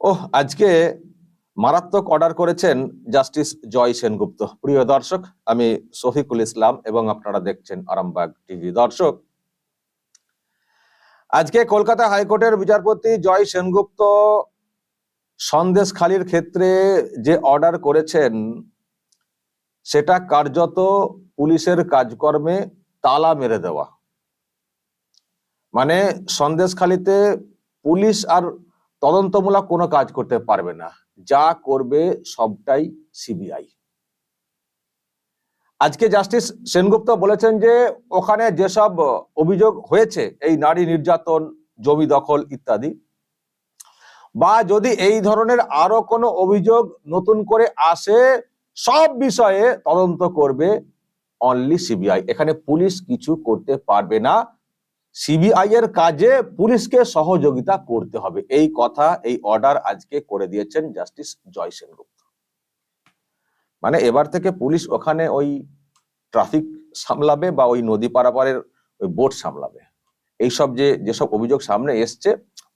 ওহ, আজকে মারাত্মক অর্ডার করেছেন জাস্টিস জয় সেনগুপ্ত। প্রিয় দর্শক, আমি শফিকুল ইসলাম এবং আপনারা দেখছেন আরামবাগ টিভি। দর্শক, আজকে কলকাতা হাইকোর্টের বিচারপতি জয় সেনগুপ্ত সন্দেশখালির ক্ষেত্রে যে অর্ডার করেছেন, সেটা কার্যত পুলিশের কাজকর্মে তালা মেরে দেওয়া। মানে সন্দেশখালিতে পুলিশ আর তদন্তমূলক কোনো কাজ করতে পারবে না। যা করবে সবটাই সিবিআই। আজকে জাস্টিস সেনগুপ্ত বলেছেন যে, ওখানে যেসব অভিযোগ হয়েছে, এই নারী নির্যাতন, জমি দখল ইত্যাদি, বা যদি এই ধরনের আরও কোনো অভিযোগ নতুন করে আসে, সব বিষয়ে তদন্ত করবে অনলি সিবিআই। এখানে পুলিশ কিছু করতে পারবে না। সিবিআই এর কাজে পুলিশকে সহযোগিতা করতে হবে। এই কথা, এই অর্ডার আজকে করে দিয়েছেন জাস্টিস জয় সেনগুপ্ত। মানে এবার থেকে পুলিশ ওখানে ওই ট্রাফিক সামলাবে বা ওই নদী পারাপারের ওই বোট সামলাবে। এইসব যে, যেসব অভিযোগ সামনে এসছে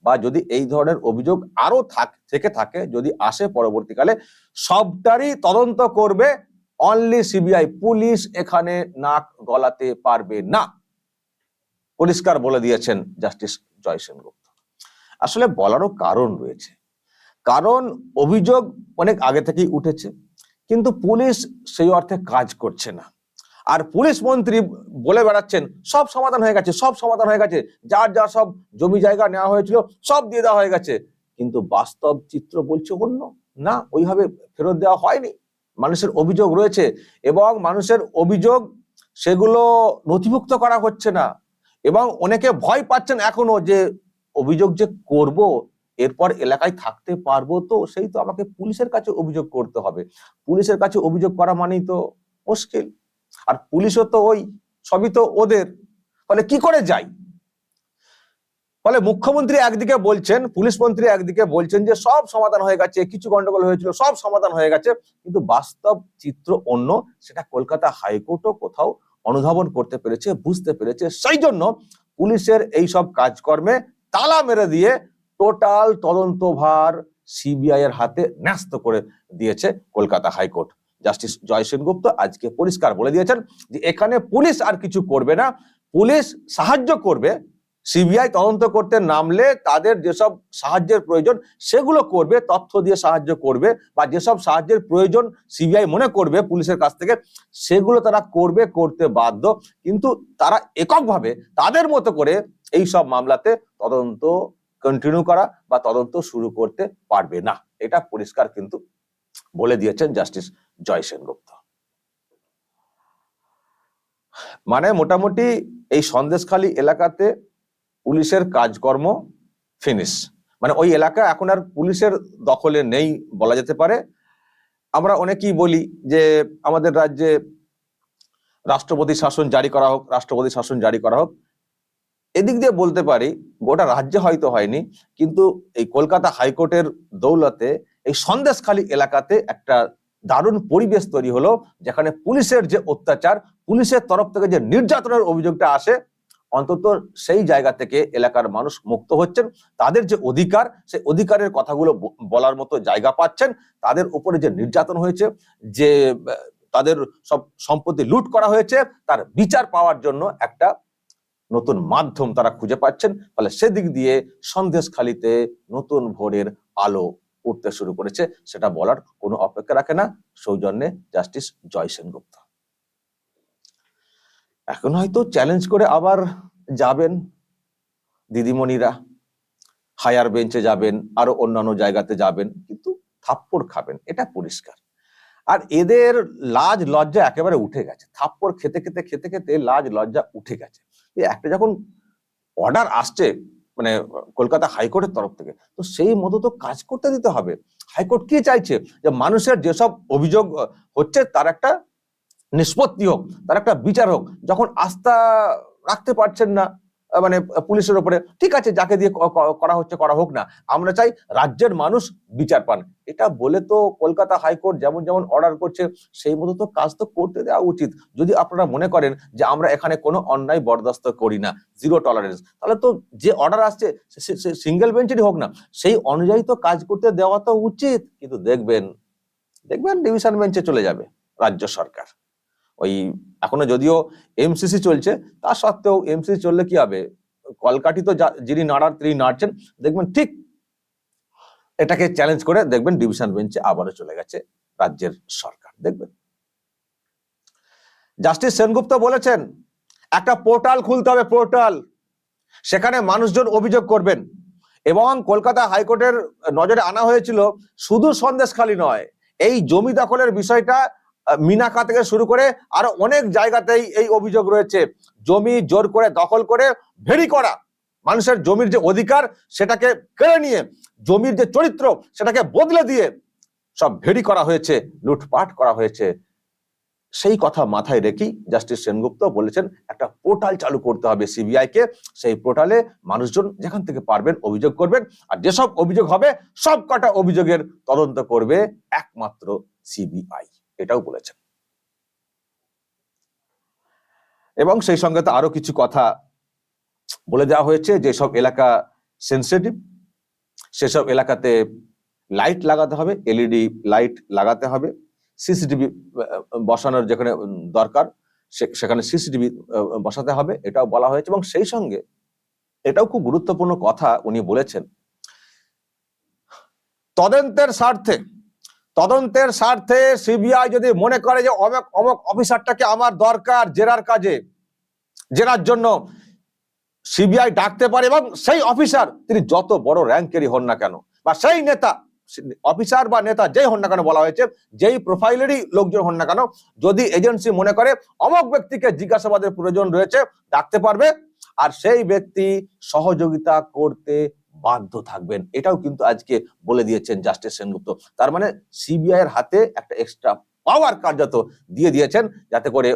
বা যদি এই ধরনের অভিযোগ আরও থাক, থেকে থাকে, যদি আসে পরবর্তীকালে, সবটারই তদন্ত করবে। অনলি সিবিআই, পুলিশ এখানে নাক গলাতে পারবে না। পরিষ্কার বলে দিয়েছেন জাস্টিস জয় সেনগুপ্ত। আসলে বলারও কারণ রয়েছে। কারণ অভিযোগ অনেক আগে থেকেই উঠেছে, কিন্তু পুলিশ সেই অর্থে কাজ করছে না। আর পুলিশ মন্ত্রী বলে বেড়াচ্ছেন, সব সমাধান হয়ে গেছে, সব সমাধান হয়ে গেছে, যার যা সব জমি জায়গা নেওয়া হয়েছিল, সব দিয়ে দেওয়া হয়ে গেছে। কিন্তু বাস্তব চিত্র বলছে অন্য। না, ওইভাবে ফেরত দেওয়া হয়নি। মানুষের অভিযোগ রয়েছে এবং মানুষের অভিযোগ সেগুলো নথিভুক্ত করা হচ্ছে না। এবং অনেকে ভয় পাচ্ছেন এখনও যে অভিযোগ যে করব, এরপর এলাকায় থাকতে পারব তো, সেই তো আমাকে পুলিশের কাছে অভিযোগ করতে হবে। পুলিশের কাছে অভিযোগ করা মানেই তো মুশকিল। আর পুলিশও তো ওই, সবই তো ওদের। ফলে কি করে যাই? ফলে মুখ্যমন্ত্রী একদিকে বলছেন, পুলিশ মন্ত্রী একদিকে বলছেন যে সব সমাধান হয়ে গেছে, কিছু গন্ডগোল হয়েছিল, সব সমাধান হয়ে গেছে। কিন্তু বাস্তব চিত্র অন্য, সেটা কলকাতা হাইকোর্টও কোথাও অনুধাবন করতে পেরেছে, বুঝতে পেরেছে। সেই জন্য পুলিশের এই সব কাজকর্মে তালা মেরে দিয়ে টোটাল তদন্তভার সিবিআই এর হাতে ন্যস্ত করে দিয়েছে Kolkata high court. Justice Joy Sengupta আজকে পরিষ্কার বলে দিয়েছেন যে, এখানে পুলিশ আর কিছু করবে না। পুলিশ সাহায্য করবে সিবিআই তদন্ত করতে নামলে তাদের যেসব সাহায্যের প্রয়োজন, সেগুলো করবে, তথ্য দিয়ে সাহায্য করবে বা যেসব সাহায্যের প্রয়োজন সিবিআই মনে করবে পুলিশের কাছ থেকে, সেগুলো তারা করবে, করতে বাধ্য। কিন্তু তারা এককভাবে তাদের মতো করে এই সব মামলাতে তদন্ত কন্টিনিউ করা বা তদন্ত শুরু করতে পারবে না। এটা পরিষ্কার কিন্তু বলে দিয়েছেন জাস্টিস জয় সেনগুপ্ত। মানে মোটামুটি এই সন্দেশখালী এলাকাতে পুলিশের কাজকর্ম ফিনিশ মানে ওই এলাকা এখন আর পুলিশের দখলে নেই বলা যেতে পারে। আমরা অনেকেই বলি যে আমাদের রাজ্যে রাষ্ট্রপতি শাসন জারি করা হোক, রাষ্ট্রপতি শাসন জারি করা হোক। এদিক দিয়ে বলতে পারি, গোটা রাজ্যে হয়তো হয়নি, কিন্তু এই কলকাতা হাইকোর্টের দৌলতে এই সন্দেশখালী এলাকাতে একটা দারুণ পরিবেশ তৈরি হলো, যেখানে পুলিশের যে অত্যাচার, পুলিশের তরফ থেকে যে নির্যাতনের অভিযোগটা আসে অন্তত সেই জায়গা থেকে এলাকার মানুষ মুক্ত হচ্ছেন। তাদের যে অধিকার, সেই অধিকারের কথাগুলো বলার মতো জায়গা পাচ্ছেন। তাদের উপরে যে নির্যাতন হয়েছে, যে তাদের সব সম্পত্তি লুট করা হয়েছে, তার বিচার পাওয়ার জন্য একটা নতুন মাধ্যম তারা খুঁজে পাচ্ছেন। ফলে সেদিক দিয়ে সন্দেশখালিতে নতুন ভোরের আলো উঠতে শুরু করেছে। সেটা বলার কোনো অপেক্ষা রাখে না। সৌজন্যে জাস্টিস জয় সেনগুপ্ত এখন হয়তো চ্যালেঞ্জ করে আবার যাবেন দিদিমণিরা হায়ার বেঞ্চে যাবেন, আরও অন্যান্য জায়গাতে যাবেন, কিন্তু থাপ্পড় খাবেন, এটা পরিষ্কার। আর এদের লাজ লজ্জা একেবারে উঠে গেছে, থাপ্পড় খেতে খেতে খেতে খেতে লাজ লজ্জা উঠে গেছে। একটা যখন অর্ডার আসছে মানে কলকাতা হাইকোর্টের তরফ থেকে, তো সেই মতো তো কাজ করতে দিতে হবে। হাইকোর্ট কি চাইছে যে মানুষের যেসব অভিযোগ হচ্ছে তার একটা নিষ্পত্তি হোক, তার একটা বিচার হোক, যখন আস্থা রাখতে পারছেন না মানে পুলিশের উপরে ঠিক আছে, যাকে দিয়ে করা হচ্ছে করা হোক না, আমরা চাই রাজ্যের মানুষ বিচার পান। এটা বলে তো কলকাতা হাইকোর্ট যেমন যেমন অর্ডার করছে, সেই মতো তো কাজ তো করতে দেওয়া উচিত। যদি আপনারা মনে করেন যে আমরা এখানে কোনো অন্যায় বরদাস্ত করি না জিরো টলারেন্স তাহলে তো যে অর্ডার আসছে সিঙ্গেল বেঞ্চেরই হোক না, সেই অনুযায়ী তো কাজ করতে দেওয়া তো উচিত। কিন্তু দেখবেন দেখবেন ডিভিশন বেঞ্চে চলে যাবে রাজ্য সরকার। ওই এখনও যদিও এমসিসি চলছে, তা সত্ত্বেও এমসিসি চললে কি হবে? কলকাটি তো যিনি নাড়ার তিনি নাড়ছেন, দেখবেন ঠিক এটাকে চ্যালেঞ্জ করে দেখবেন ডিভিশন বেঞ্চে আবারও চলে গেছে রাজ্যের সরকার, দেখবেন। জাস্টিস সেনগুপ্ত বলেছেন, একটা পোর্টাল খুলতে হবে পোর্টাল সেখানে মানুষজন অভিযোগ করবেন। এবং কলকাতা হাইকোর্টের নজরে আনা হয়েছিল, শুধু সন্দেশখালী নয়, এই জমি দখলের বিষয়টা মিনাকা থেকে শুরু করে আরও অনেক জায়গাতেই এই অভিযোগ রয়েছে। জমি জোর করে দখল করে ভেরি করা, মানুষের জমির যে অধিকার সেটাকে কেড়ে নিয়ে, জমির যে চরিত্র সেটাকে বদলে দিয়ে সব ভেরি করা হয়েছে, লুটপাট করা হয়েছে। সেই কথা মাথায় রেখেই জাস্টিস সেনগুপ্ত বলেছেন, একটা পোর্টাল চালু করতে হবে সিবিআই কে। সেই পোর্টালে মানুষজন যেখান থেকে পারবেন অভিযোগ করবেন, আর যেসব অভিযোগ হবে সব কটা অভিযোগের তদন্ত করবে একমাত্র সিবিআই। এটাও বলেছেন। এবং সেই সঙ্গে তো আরও কিছু কথা বলে দেওয়া হয়েছে যেসব এলাকা সেন্সিটিভ সেসব এলাকাতে লাইট লাগাতে হবে এলইডি লাইট লাগাতে হবে সিসিটিভি বসানোর যেখানে দরকার সেখানে সিসিটিভি বসাতে হবে, এটাও বলা হয়েছে। এবং সেই সঙ্গে এটাও খুব গুরুত্বপূর্ণ কথা উনি বলেছেন, তদন্তের স্বার্থে তদন্তের স্বার্থে সিবিআই যদি মনে করে যে অমক অমক অফিসারটাকে আমার দরকার জেরার কাজে, জেরার জন্য সিবিআই ডাকতে পারে এবং সেই অফিসার, তিনি যত বড় র্যাঙ্কেরই হন না কেন, বা সেই নেতা, অফিসার বা নেতা যেই হন না কেন বলা হয়েছে, যেই প্রোফাইলেরই লোকজন হন না কেন, যদি এজেন্সি মনে করে অমক ব্যক্তিকে জিজ্ঞাসাবাদের প্রয়োজন রয়েছে, ডাকতে পারবে, আর সেই ব্যক্তি সহযোগিতা করতে বাধ্য থাকবেন। এটাও কিন্তু আজকে বলে দিয়েছেন জাস্টিস সেনগুপ্ত। তার মানে সিবিআই এর হাতে একটা এক্সট্রা পাওয়ার কার্যত দিয়ে দিয়েছেন যাতে করে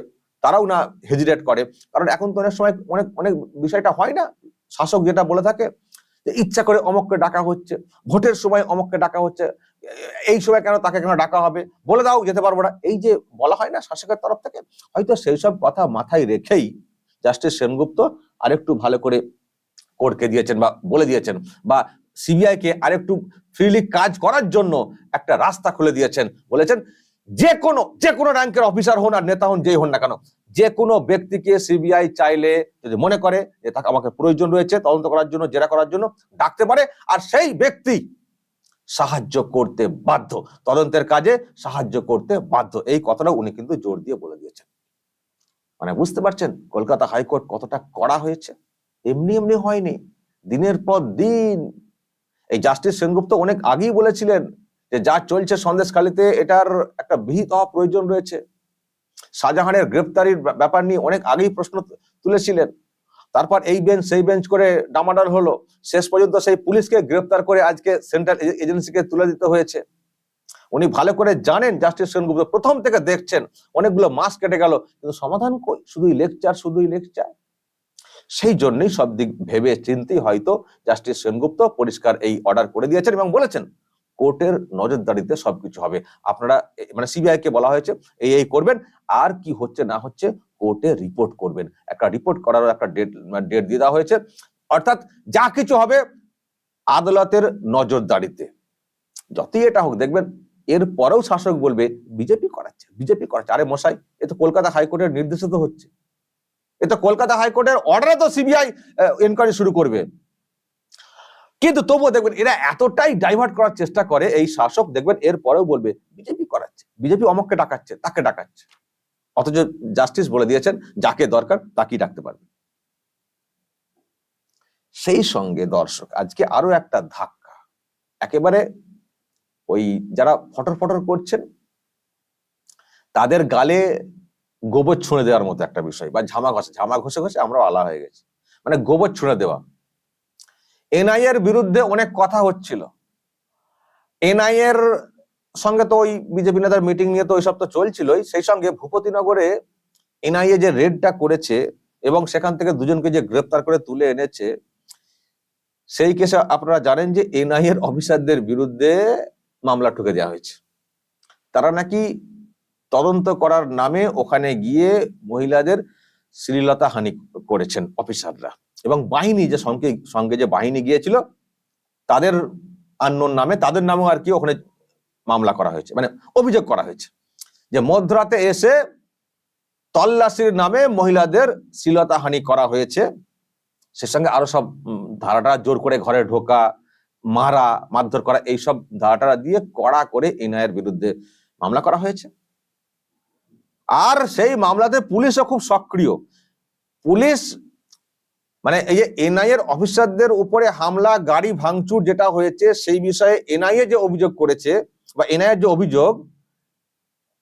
তারাও না হেজিটেট করে। কারণ এখন তো অনেক সময় অনেক অনেক বিষয়টা হয় না। শাসক যেটা বলে থাকে যে ইচ্ছা করে অমককে ডাকা হচ্ছে, ভোটের সময় অমককে ডাকা হচ্ছে, এই সময় কেন তাকে কেন ডাকা হবে? বলে দাও, যেতে পারব না। এই যে বলা হয় না শাসকের তরফ থেকে, হয়তো সেই সব কথা মাথায় রেখেই জাস্টিস সেনগুপ্ত আরেকটু ভালো করে কোর্টকে দিয়েছেন বা বলে দিয়েছেন বা সিবিআই কে আরেকটু ফ্রিলি কাজ করার জন্য একটা রাস্তা খুলে দিয়েছেন, বলেছেন, যে কোনো যে কোনো র্যাঙ্কের অফিসার হন আর নেতা হন, যেই হন না কেন, যে কোনো ব্যক্তিকে সিবিআই চাইলে যদি মনে করে যে তাকে আমাকে প্রয়োজন রয়েছে, তদন্ত করার জন্য, জেরা করার জন্য, ডাকতে পারে আর সেই ব্যক্তি সাহায্য করতে বাধ্য, তদন্তের কাজে সাহায্য করতে বাধ্য। এই কথাটা উনি কিন্তু জোর দিয়ে বলে দিয়েছেন। মানে বুঝতে পারছেন, কলকাতা হাইকোর্ট কতটা কড়া হয়েছে? এমনি এমনি হয়নি। দিনের পর দিন। এই জাস্টিস সেনগুপ্ত অনেক আগেই বলেছিলেন যে যা চলছে সন্দেশখালিতে, এটার একটা বিহিত হওয়া প্রয়োজন রয়েছে। শাহজাহানের গ্রেপ্তারির ব্যাপার নিয়ে অনেক আগেই প্রশ্ন তুলেছিলেন। তারপর এই বেঞ্চ, সেই বেঞ্চ করে ডামাডাল হলো। শেষ পর্যন্ত সেই পুলিশকে গ্রেপ্তার করে আজকে সেন্ট্রাল এজেন্সিকে তুলে দিতে হয়েছে। উনি ভালো করে জানেন জাস্টিস সেনগুপ্ত। প্রথম থেকে দেখছেন। অনেকগুলো মাস কেটে গেল। কিন্তু সমাধান কই? শুধুই লেকচার শুধুই লেকচার? সেই জন্যই সব দিক ভেবে চিন্তেই হয়তো জাস্টিস সেনগুপ্ত পরিষ্কার এই অর্ডার করে দিয়েছেন এবং বলেছেন, কোর্টের নজরদারিতে সবকিছু হবে। আপনারা মানে সিবিআই কে বলা হয়েছে, এই এই করবেন, আর কি হচ্ছে না হচ্ছে কোর্টে রিপোর্ট করবেন। একটা রিপোর্ট করারও একটা ডেট ডেট দিয়ে দেওয়া হয়েছে। অর্থাৎ যা কিছু হবে আদালতের নজরদারিতে। যতই এটা হোক, দেখবেন এর পরেও শাসক বলবে, বিজেপি করাচ্ছে বিজেপি করাচ্ছে। আরে মশাই, এ তো কলকাতা হাইকোর্টের নির্দেশিত হচ্ছে। এ তো কলকাতা হাইকোর্টের অর্ডারে তো সিবিআই এনকোয়ারি শুরু করবে। কিন্তু তবুও দেখবেন এরা এতটাই ডাইভার্ট করার চেষ্টা করে, এই শাসক দেখবেন এর পরেও বলবে, বিজেপি করাচ্ছে, বিজেপি অমককে ডাকাচ্ছে, তাকে ডাকাচ্ছে। অথচ জাস্টিস বলে দিয়েছেন, যাকে দরকার তাকেই ডাকতে পারবে। সেই সঙ্গে দর্শক, আজকে আরও একটা ধাক্কা। একেবারে ওই যারা ফটর ফটর করছেন, তাদের গালে গোবর ছুঁড়ে দেওয়ার মতো একটা বিষয় বা ঝামা ঘষে ঝামা ঘষে ঘষে আমরা আলা হয়ে গেছি। মানে গোবর ছুঁড়ে দেওয়া। এনআই এর বিরুদ্ধে অনেক কথা হচ্ছিল। এনআই এর সঙ্গে তো ওই বিজেপি নেতার মিটিং নিয়ে তো ওইসব তো চলছিলই। সেই সঙ্গে ভূপতিনগরে এনআইএ যে রেডটা করেছে এবং সেখান থেকে দুজনকে যে গ্রেপ্তার করে তুলে এনেছে, সেই কেসে আপনারা জানেন যে এনআই এর অফিসারদের বিরুদ্ধে মামলা ঠুকে দেওয়া হয়েছে। তারা নাকি তদন্ত করার নামে ওখানে গিয়ে মহিলাদের শ্লীলতা হানি করেছেন অফিসাররা। এবং বাহিনী যে সঙ্গে সঙ্গে যে বাহিনী গিয়েছিল, তাদের আন্নোর নামে, তাদের নামেও আর কি ওখানে মামলা করা হয়েছে মানে অভিযোগ করা হয়েছে। যে মধ্যরাতে এসে তল্লাশির নামে মহিলাদের শ্লীলতাহানি করা হয়েছে। সে সঙ্গে আরও সব ধারাটা জোর করে ঘরে ঢোকা, মারা, মারধর করা, এইসব ধারাটা দিয়ে কড়া করে এনআইয়ের বিরুদ্ধে মামলা করা হয়েছে। আর সেই মামলাতে পুলিশও খুব সক্রিয়। পুলিশ মানে এই যে এনআই এর অফিসারদের উপরে হামলা, গাড়ি ভাঙচুর যেটা হয়েছে, সেই বিষয়ে এনআইএ যে অভিযোগ করেছে বা এনআই এর যে অভিযোগ,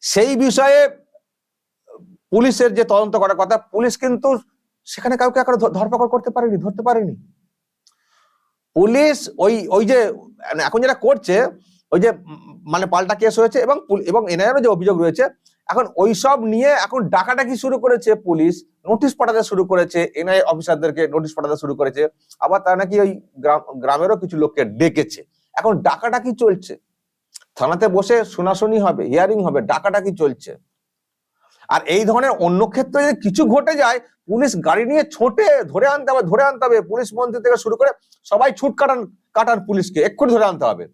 সেই বিষয়ে পুলিশের যে তদন্ত করার কথা, পুলিশ কিন্তু সেখানে কাউকে ধ- ধরপাকড় করতে পারেনি, ধরতে পারেনি। পুলিশ ওই ওই যে মানে এখন যেটা করছে, ওই যে মানে পাল্টা কেস হয়েছে এবং এবং এনআইএর যে অভিযোগ রয়েছে এখন ওইসব নিয়ে এখন ডাকাডাকি শুরু করেছে পুলিশ, নোটিশ পাঠাতে শুরু করেছে, এনআই অফিসারদেরকে নোটিশ পাঠাতে শুরু করেছে, আবার তারা নাকি ওই গ্রাম, গ্রামেরও কিছু লোককে ডেকেছে। এখন ডাকাডাকি চলছে। থানাতে বসে শোনাশুনি হবে হিয়ারিং হবে, ডাকাডাকি চলছে। আর এই ধরনের অন্য ক্ষেত্রে যদি কিছু ঘটে যায়, পুলিশ গাড়ি নিয়ে ছোটে ধরে আনতে হবে, ধরে আনতে হবে, পুলিশ মন্ত্রী থেকে শুরু করে সবাই ছুট কাটান কাটান পুলিশকে, এক্ষুনি ধরে আনতে হবে।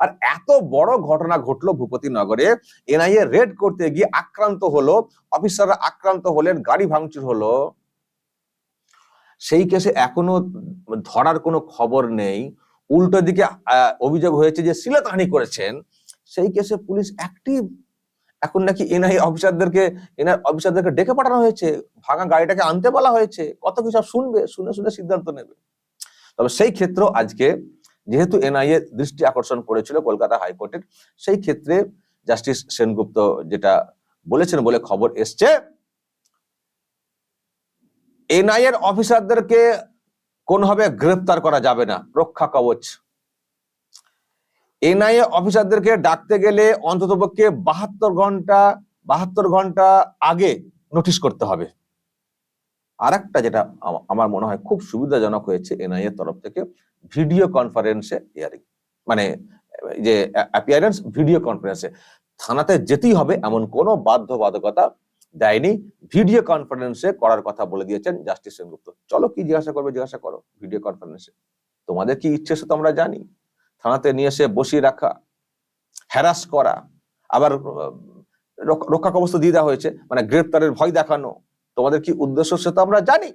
আর এত বড় ঘটনা ঘটলো ভূপতি নগরে, এনআইএ রেড করতে গিয়ে আক্রান্ত হলো অফিসাররা আক্রান্ত হলেন, গাড়ি ভাঙচুর হলো। সেই কেসে এখনও ধরার কোনো খবর নেই। উল্টো দিকে অভিযোগ হয়েছে যে শিলাতাহানি করেছেন। সেই কেসে পুলিশ অ্যাক্টিভ এখন নাকি এনআই অফিসারদেরকে এনআই অফিসারদেরকে ডেকে পাঠানো হয়েছে? ভাঙা গাড়িটাকে আনতে বলা হয়েছে? কত কিছু শুনবে? শুনে শুনে সিদ্ধান্ত নেবে। তবে সেই ক্ষেত্র আজকে যেহেতু এনআইএ দৃষ্টি আকর্ষণ করেছিল কলকাতা হাইকোর্টের, সেই ক্ষেত্রে জাস্টিস সেনগুপ্ত যেটা বলেছেন বলে খবর এসছে, এনআইএর অফিসারদেরকে কোনোভাবে গ্রেফতার করা যাবে না, রক্ষা কবচ। এনআইএ অফিসারদেরকে ডাকতে গেলে অন্ততপক্ষে বাহাত্তর ঘণ্টা বাহাত্তর ঘণ্টা আগে নোটিশ করতে হবে। আর একটা যেটা আমার মনে হয় খুব সুবিধাজনক হয়েছে এনআইএ তরফ থেকে ভিডিও কনফারেন্সে ইয়ারিং মানে যে অ্যাপিয়ারেন্স ভিডিও কনফারেন্সে থানাতে যেতেই হবে এমন কোনো বাধ্যবাধকতা দেয়নি। ভিডিও কনফারেন্সে করার কথা বলে দিয়েছেন জাস্টিস সেনগুপ্ত। চলো কি জিজ্ঞাসা করবে জিজ্ঞাসা করো ভিডিও কনফারেন্সে তোমাদের কি ইচ্ছে সে তো আমরা জানি। থানাতে নিয়ে এসে বসিয়ে রাখা হ্যারাস করা আবার আহ, রক- রক্ষা কবচ দিয়ে দেওয়া হয়েছে মানে গ্রেপ্তারের ভয় দেখানো। তোমাদের কি উদ্দেশ্য সে তো আমরা জানি।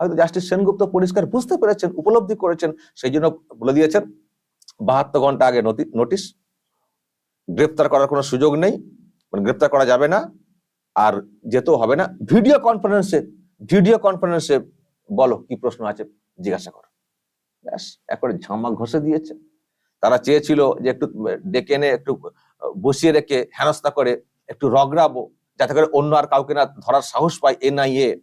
হয়তো জাস্টিস সেনগুপ্ত পরিষ্কার বুঝতে পেরেছেন, উপলব্ধি করেছেন, সেই জন্য বলে দিয়েছেন, বাহাত্তর ঘণ্টা আগে নোটিশ গ্রেপ্তার করার কোনো সুযোগ নেই মানে গ্রেপ্তার করা যাবে না, আর যেতেও হবে না। ভিডিও কনফারেন্সে ভিডিও কনফারেন্সে বলো কি প্রশ্ন আছে, জিজ্ঞাসা করো। ব্যাস, একবারে ঝামা ঘষে দিয়েছে। তারা চেয়েছিল যে একটু ডেকে এনে একটু বসিয়ে রেখে হেনস্থা করে, একটু রগড়াবো। যাতে করে অন্য আর কাউকে না ধরার সাহস পায় এনআইএ,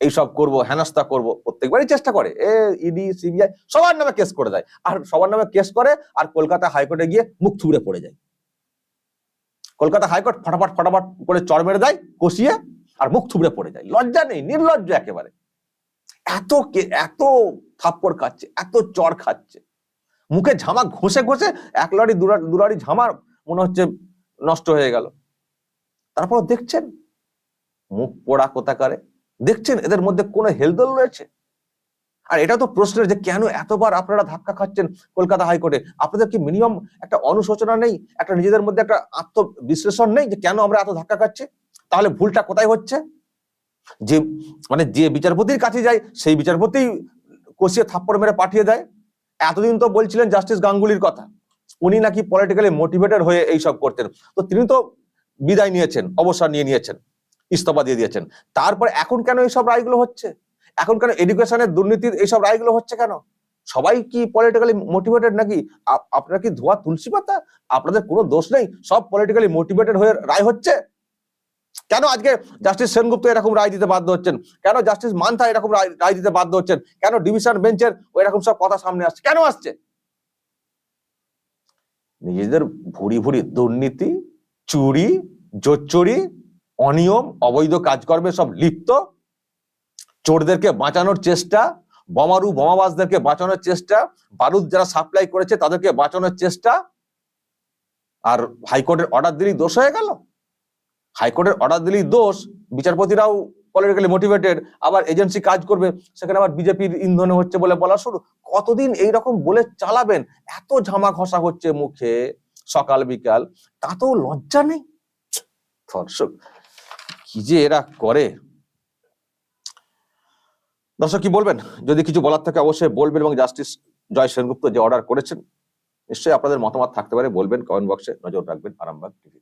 এইসব করব, হেনস্থা করব, প্রত্যেকবারই চেষ্টা করে। এ ইডি সিবিআই সবার নামে কেস করে দেয়। আর সবার নামে কেস করে আর কলকাতা হাইকোর্টে গিয়ে মুখ থুবড়ে পড়ে যায়। কলকাতা হাইকোর্ট ফটাফট ফটাফট করে চড় মেরে দেয়, কষিয়ে আর মুখ থুবড়ে পড়ে যায়। লজ্জা নেই, নির্লজ্জ একেবারে। এত এত থাপ্পড় খাচ্ছে, এত চর খাচ্ছে। মুখে ঝামা ঘষে ঘষে এক লড়ি দুরা- দুলাড়ি ঝামা মনে হচ্ছে নষ্ট হয়ে গেল। তারপর দেখছেন? মুখ পোড়া কোথাকারে? দেখছেন? এদের মধ্যে কোনো হেলদোল রয়েছে? আর এটা তো প্রশ্নের যে কেন এতবার আপনারা ধাক্কা খাচ্ছেন কলকাতা হাইকোর্টে? আপনাদের কি মিনিমাম একটা অনুশোচনা নেই? একটা নিজেদের মধ্যে একটা আত্মবিশ্লেষণ নেই যে কেন আমরা এত ধাক্কা খাচ্ছি? তাহলে ভুলটা কোথায় হচ্ছে? যে মানে যে বিচারপতির কাছে যায়, সেই বিচারপতি কষিয়ে থাপ্পড় মেরে পাঠিয়ে দেয়। এতদিন তো বলছিলেন জাস্টিস গাঙ্গুলির কথা। উনি নাকি পলিটিক্যালি মোটিভেটেড হয়ে এইসব করতেন। তো তিনি তো বিদায় নিয়েছেন, অবসর নিয়ে নিয়েছেন, ইস্তফা দিয়ে দিয়েছেন। তারপর এখন কেন এইসব রায়গুলো হচ্ছে? এখন কেন এডুকেশনের দুর্নীতির এইসব রায়গুলো হচ্ছে কেন? সবাই কি পলিটিক্যালি মোটিভেটেড নাকি? আপ- আপনারা কি ধোয়া তুলসী পাতা? আপনাদের কোনো দোষ নেই? সব পলিটিক্যালি মোটিভেটেড হয়ে রায় হচ্ছে? কেন আজকে জাস্টিস সেনগুপ্ত এরকম রায় দিতে বাধ্য হচ্ছেন? কেন জাস্টিস মান্থা এরকম রায় দিতে বাধ্য হচ্ছেন? কেন ডিভিশন বেঞ্চের ওই রকম সব কথা সামনে আসছে? কেন আসছে? নিজেদের ভুরি ভুরি দুর্নীতি চুরি, জোচ্চুরি, অনিয়ম, অবৈধ কাজকর্মে সব লিপ্ত। চোরদেরকে বাঁচানোর চেষ্টা, বোমারু, বোমাবাজদেরকে বাঁচানোর চেষ্টা, বারুদ যারা সাপ্লাই করেছে তাদেরকে বাঁচানোর চেষ্টা। আর হাইকোর্টের অর্ডার দিলেই দোষ হয়ে গেল। হাইকোর্টের অর্ডার দিলেই দোষ, বিচারপতিরাও পলিটিক্যালি মোটিভেটেড, আবার এজেন্সি কাজ করবে, সেখানে আবার বিজেপির ইন্ধনে হচ্ছে বলে বলা শুরু। কতদিন এই রকম বলে চালাবেন? এত ঝামা ঘষা হচ্ছে মুখে। সকাল, বিকাল, তাতেও লজ্জা নেই। দর্শক, কি যে এরা করে। দর্শক, কি বলবেন? যদি কিছু বলার থাকে অবশ্যই বলবেন এবং জাস্টিস জয় সেনগুপ্ত যে অর্ডার করেছেন, নিশ্চয়ই আপনাদের মতামত থাকতে পারে, বলবেন কমেন্ট বক্সে নজর রাখবেন, আরামবাগ টিভি